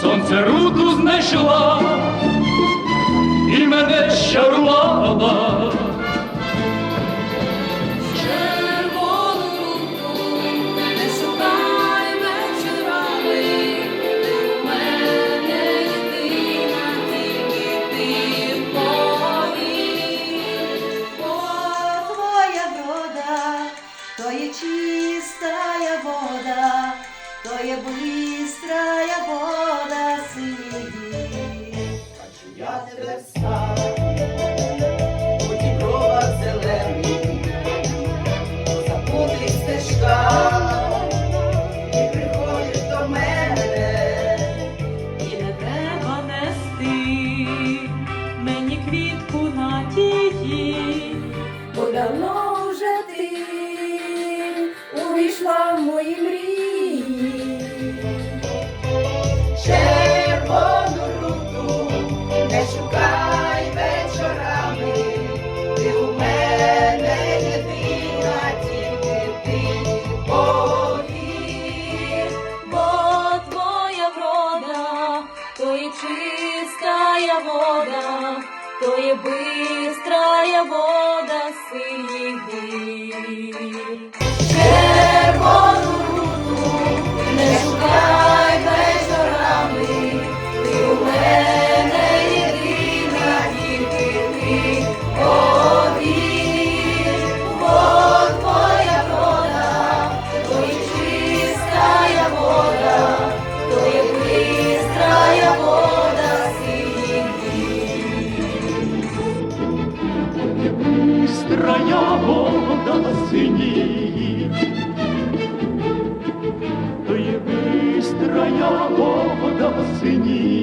сонце руку знайшла і мене щарувала. Чистая вода, то є бистрая вода давно вже ти увійшла в мої мрії. червону руку не шукай вечорами, ти у мене єдина, тільки ти повір. Бо твоя врода, то є чистая вода, то є бистрая вода Быстрая вода синів, то є быстрая вода синів.